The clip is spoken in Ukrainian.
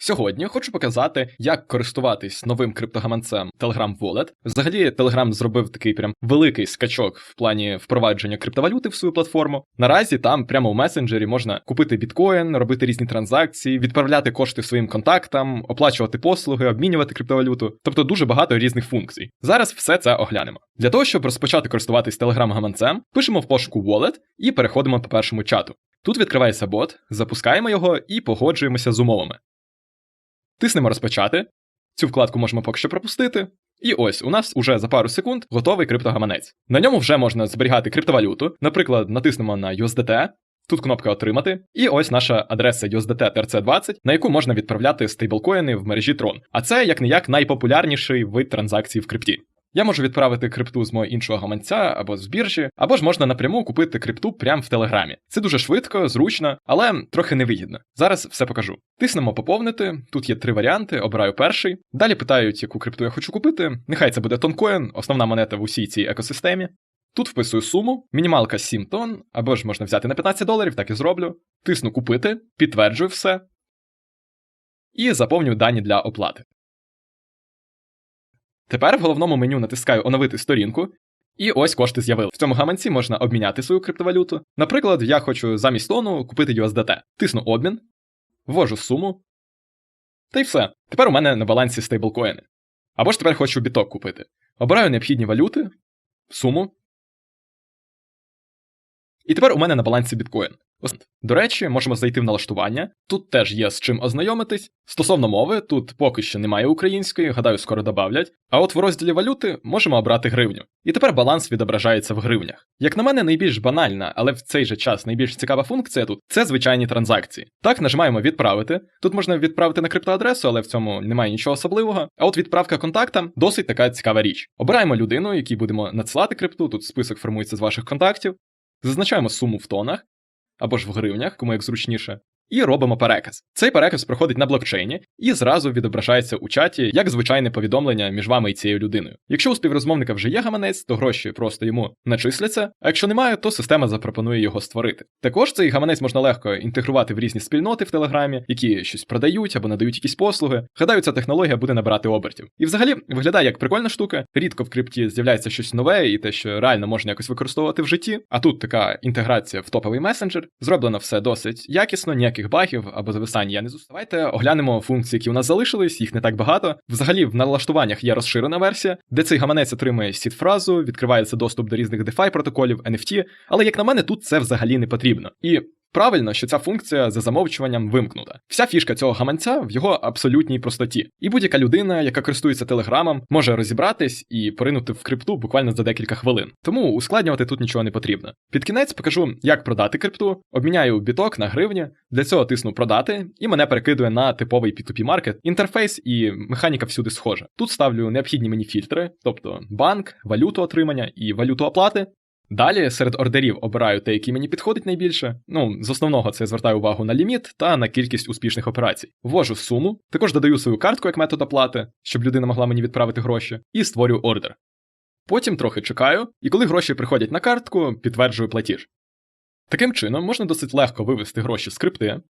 Сьогодні хочу показати, як користуватись новим криптогаманцем Telegram Wallet. Взагалі, Telegram зробив такий прям великий скачок в плані впровадження криптовалюти в свою платформу. Наразі там прямо в месенджері можна купити біткоін, робити різні транзакції, відправляти кошти своїм контактам, оплачувати послуги, обмінювати криптовалюту, тобто дуже багато різних функцій. Зараз все це оглянемо. Для того, щоб розпочати користуватись Telegram гаманцем, пишемо в пошуку Wallet і переходимо по першому чату. Тут відкривається бот, запускаємо його і погоджуємося з умовами. Тиснемо розпочати. Цю вкладку можемо поки що пропустити. І ось у нас уже за пару секунд готовий криптогаманець. На ньому вже можна зберігати криптовалюту. Наприклад, натиснемо на USDT. Тут кнопка Отримати, і ось наша адреса USDT TRC20, на яку можна відправляти стейблкоїни в мережі Tron. А це як не як найпопулярніший вид транзакцій в крипті. Я можу відправити крипту з мого іншого гаманця або з біржі, або ж можна напряму купити крипту прямо в Телеграмі. Це дуже швидко, зручно, але трохи невигідно. Зараз все покажу. Тиснемо поповнити. Тут є три варіанти, обираю перший. Далі питають, яку крипту я хочу купити. Нехай це буде тонкоін, основна монета в усій цій екосистемі. Тут вписую суму, мінімалка 7 тонн, або ж можна взяти на 15 доларів, так і зроблю. Тисну купити, підтверджую все. І заповнюю дані для оплати. Тепер в головному меню натискаю оновити сторінку, і ось кошти з'явилися. В цьому гаманці можна обміняти свою криптовалюту. Наприклад, я хочу замість тону купити USDT. Тисну обмін, ввожу суму. Та й все. Тепер у мене на балансі стейблкоїни. Або ж тепер хочу біток купити. Обираю необхідні валюти, суму. І тепер у мене на балансі біткоін. До речі, можемо зайти в налаштування. Тут теж є з чим ознайомитись. Стосовно мови, тут поки що немає української, гадаю, скоро добавлять. А от в розділі валюти можемо обрати гривню. І тепер баланс відображається в гривнях. Як на мене, найбільш банальна, але в цей же час найбільш цікава функція тут це звичайні транзакції. Так, нажимаємо відправити. Тут можна відправити на криптоадресу, але в цьому немає нічого особливого. А от відправка контактам досить така цікава річ. Обираємо людину, якій будемо надсилати крипту. Тут список формується з ваших контактів. Зазначаємо суму в тонах або ж в гривнях, кому як зручніше, і робимо переказ. Цей переказ проходить на блокчейні і зразу відображається у чаті як звичайне повідомлення між вами і цією людиною. Якщо у співрозмовника вже є гаманець, то гроші просто йому начисляться, а якщо немає, то система запропонує його створити. Також цей гаманець можна легко інтегрувати в різні спільноти в Телеграмі, які щось продають або надають якісь послуги. Гадаю, ця технологія буде набирати обертів. І взагалі виглядає як прикольна штука. Рідко в крипті з'являється щось нове і те, що реально можна якось використовувати в житті. А тут така інтеграція в топовий месенджер. Зроблено все досить якісно, ніяких багів або зависань я не зустрів. Давайте оглянемо функції, які у нас залишились, їх не так багато. Взагалі, в налаштуваннях є розширена версія, де цей гаманець отримує сід-фразу, відкривається доступ до різних DeFi протоколів, NFT, але як на мене, тут це взагалі не потрібно. І Правильно, що ця функція за замовчуванням вимкнута. Вся фішка цього гаманця в його абсолютній простоті. І будь-яка людина, яка користується телеграмом, може розібратись і поринути в крипту буквально за декілька хвилин. Тому ускладнювати тут нічого не потрібно. Під кінець покажу, як продати крипту, обміняю біток на гривні, для цього тисну продати, і мене перекидує на типовий P2P маркет. Інтерфейс і механіка всюди схожа. Тут ставлю необхідні мені фільтри, тобто банк, валюту отримання і валюту оплати. Далі серед ордерів обираю те, який мені підходить найбільше. Ну, з основного це я звертаю увагу на ліміт та на кількість успішних операцій. Ввожу суму, також додаю свою картку як метод оплати, щоб людина могла мені відправити гроші, і створюю ордер. Потім трохи чекаю, і коли гроші приходять на картку, підтверджую платіж. Таким чином, можна досить легко вивести гроші з крипти,